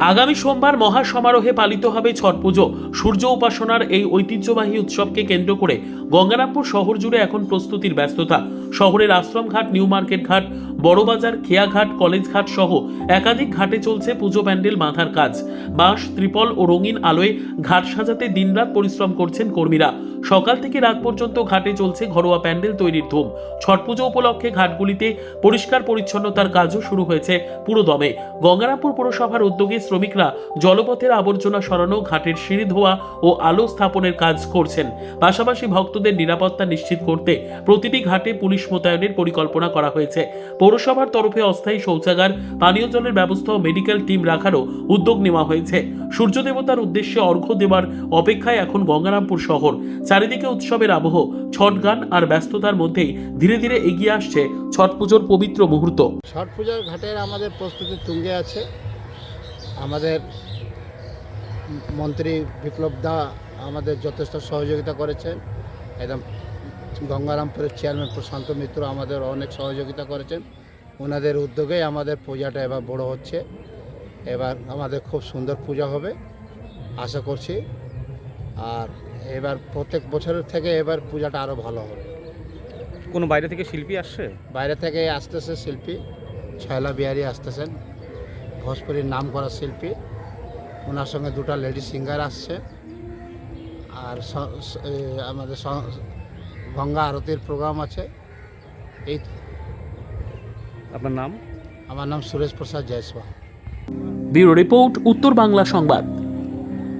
আগামী সোমবার মহা সমারোহে পালিত হবে ছট পুজো। সূর্য উপাসনার এই ঐতিহ্যবাহী উৎসবকে কেন্দ্র করে গঙ্গারামপুর শহর জুড়ে এখন প্রস্তুতির ব্যস্ততা। শহরের আশ্রমঘাট, নিউ মার্কেট ঘাট, বড়বাজার, খেয়াঘাট, কলেজ ঘাট সহ একাধিক ঘাটে চলছে পুজো প্যান্ডেল বাঁধার কাজ। বাঁশ, ত্রিপল ও রঙিন আলোয় ঘাট সাজাতে দিনরাত পরিশ্রম করছেন কর্মীরা। সকাল থেকে রাত পর্যন্ত ঘাটে চলছে ঘরোয়া প্যান্ডেল তৈরির ধুম। ছট পুজো উপলক্ষে ঘাটগুলিতে পরিষ্কার পরিচ্ছন্নতার কাজও শুরু হয়েছে পুরোদমে। গঙ্গারামপুর পুরসভার উদ্যোগে শ্রমিকরা জলপথের আবর্জনা সরানো, ঘাটের সিঁড়ি ধোয়া ও আলো স্থাপনের কাজ করছেন। পাশাপাশি ভক্তদের নিরাপত্তা নিশ্চিত করতে প্রতিটি ঘাটে পুলিশ মোতায়েনের পরিকল্পনা করা হয়েছে। পৌরসভার তরফে অস্থায়ী শৌচাগার, পানীয় জলের ব্যবস্থা ও মেডিকেল টিম রাখারও উদ্যোগ নেওয়া হয়েছে। সূর্য দেবতার উদ্দেশ্যে অর্ঘ্য দেওয়ার অপেক্ষায় এখন গঙ্গারামপুর শহর। চারিদিকে উৎসবের আবহ, ছট গান আর ব্যস্ততার মধ্যেই ধীরে ধীরে এগিয়ে আসছে ছট পুজোর পবিত্র মুহূর্ত। ছট পূজার ঘাটের আমাদের প্রস্তুতি তুঙ্গে আছে। আমাদের মন্ত্রী বিপ্লব দা আমাদের যথেষ্ট সহযোগিতা করেছেন। একদম গঙ্গারামপুরের চেয়ারম্যান প্রশান্ত মিত্র আমাদের অনেক সহযোগিতা করেছেন। ওনাদের উদ্যোগে আমাদের পূজাটা এবার বড় হচ্ছে। এবার আমাদের খুব সুন্দর পূজা হবে। আশা করছি। আর এবার প্রত্যেক বছরের থেকে এবার পূজাটা আরও ভালো হবে। কোনো বাইরে থেকে শিল্পী আসছে? বাইরে থেকে আসতেছে শিল্পী ছয়লা বিহারি আসতেছেন ভোজপুরির নাম করা শিল্পী। ওনার সঙ্গে দুটো লেডি সিঙ্গার আসছে। আর আমাদের গঙ্গা আরতির প্রোগ্রাম আছে। এই আপনার নাম? আমার নাম Suresh Prasad Jaiswal. Bureau report Uttar Bangla Sangbad.